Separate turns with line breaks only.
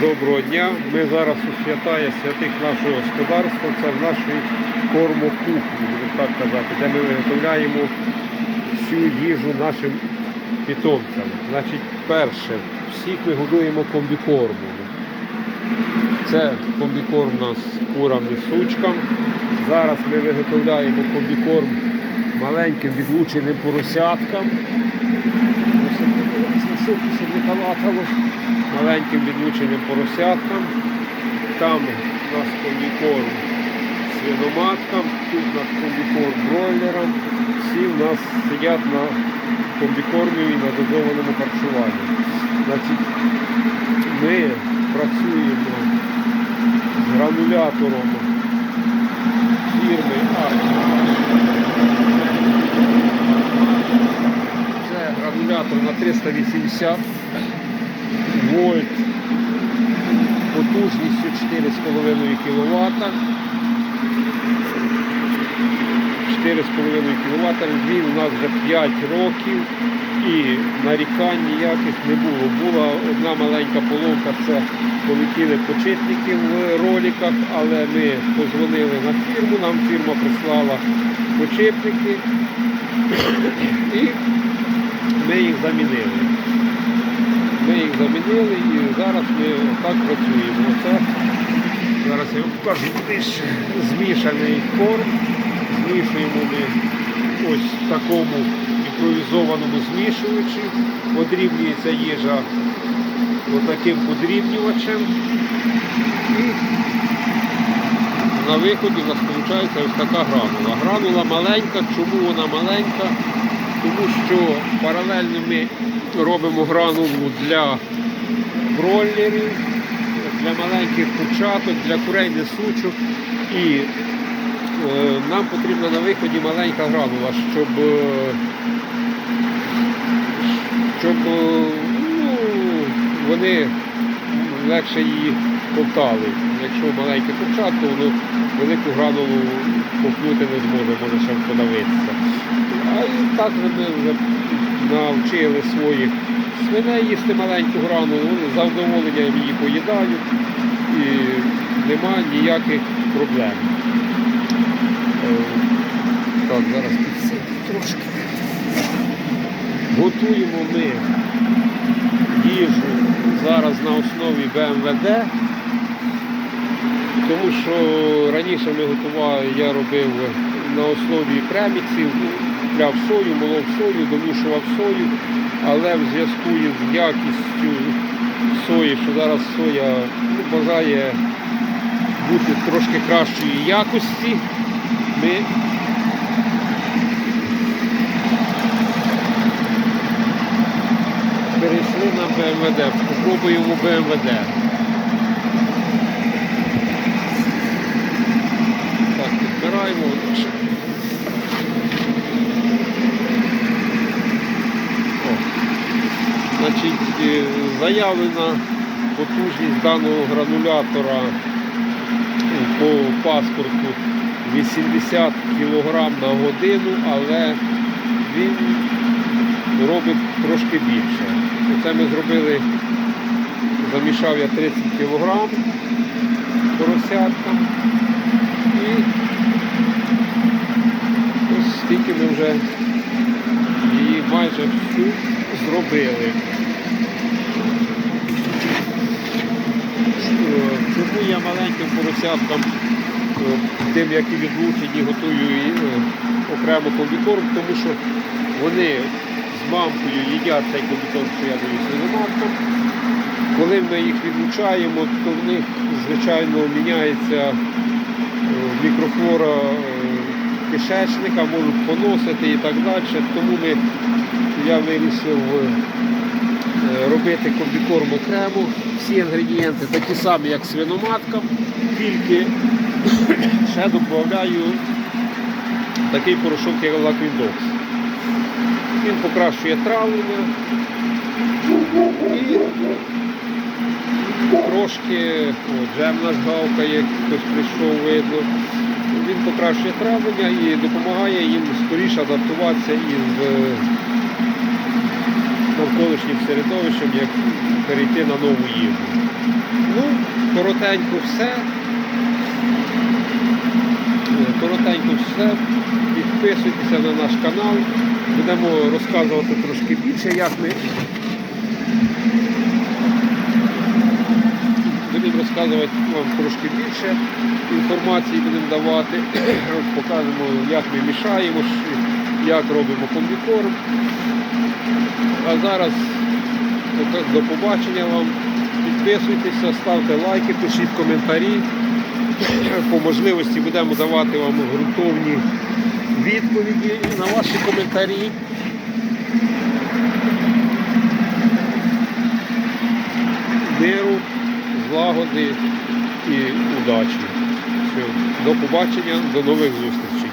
Доброго дня. Ми зараз у святая святих нашого господарства. Це в нашій кормокухні, будемо так казати, де ми виготовляємо всю їжу нашим питомцям. Значить, перше, всіх ми годуємо комбікормом. Це комбікорм у нас курам і сучкам. Зараз ми виготовляємо комбікорм маленьким відлученим поросяткам. Маленьким відлученим поросяткам. Там у нас комбікорм свиноматкам, тут у нас комбікорм бройлерам. Всі в нас сидять на комбікормі і на дозованому харчуванні. Значить, ми працюємо з гранулятором фірми Арчі. Це гранулятор на 380 вольт потужністю 4,5 кВт. 4,5 кВт. Він у нас вже 5 років і нарікань ніяких не було. Була одна маленька поломка, це полетіли почетники в роликах, але ми позвонили на фірму, нам фірма прислала почепники і ми їх замінили. Ми їх замінили і зараз ми так працюємо. Оце зараз я вам покажу більш змішаний корм. Змішуємо ми ось в такому імпровізованому змішувачі. Подрібнюється їжа отаким подрібнювачем. І на виході у нас виходить ось така гранула. Гранула маленька. Чому вона маленька? Тому що паралельно ми робимо гранулу для бройлерів, для маленьких курчаток, для курей несучок. І е, нам потрібна на виході маленька гранула, щоб, е, щоб е, ну, вони легше її ковтали. Якщо маленьке курчатко, воно велику гранулу ковтнути не зможе, може ще подавитися. А і так ми вже навчили своїх свиней їсти маленьку гранулу, вони з її поїдають і немає ніяких проблем. Е, Так, зараз підсиплю трошки. Готуємо ми їжу зараз на основі БМВД, тому що раніше ми готували, я робив на основі преміксів, купляв сою, молов сою, домішував сою, але в зв'язку із якістю сої, що зараз соя ну, бажає бути трошки кращої якості, ми перейшли на БМВД. Попробуємо БМВД. Так, підбираємо. О. Значить, е, заявлена потужність даного гранулятора ну, по паспорту 80 кг на годину, але він робить трошки більше. Це ми зробили, замішав я 30 кг поросяткам. І ось стільки ми вже її майже всю зробили. Чому я маленьким поросяткам, е, тим, які відлучені, готую і, е, окремо комбікорм, тому що вони з мамкою їдять цей комбікорм, що я даю свиноматкам. Коли ми їх відлучаємо, то в них, звичайно, міняється е, мікрофлора кишечника, можуть поносити і так далі. Тому ми, я вирішив робити комбікорм окремо. Всі інгредієнти такі самі, як свиноматкам, тільки ще додаю такий порошок, як лаквіндокс. Він покращує травлення і трошки о, джем наш гавкає, хтось прийшов, видно. Він покращує травлення і допомагає їм скоріше адаптуватися із е, навколишнім середовищем, як перейти на нову їжу. Ну, коротенько все. Коротенько все. Підписуйтеся на наш канал. Будемо розказувати трошки більше, як ми будемо розказувати вам трошки більше інформації будемо давати. Покажемо, як ми мішаємо, як робимо комбікорм. А зараз до- побачення вам. Підписуйтеся, ставте лайки, пишіть коментарі. По можливості будемо давати вам ґрунтовні відповіді на ваші коментарі. Миру, злагоди і удачі. Все. До побачення, до нових зустрічей.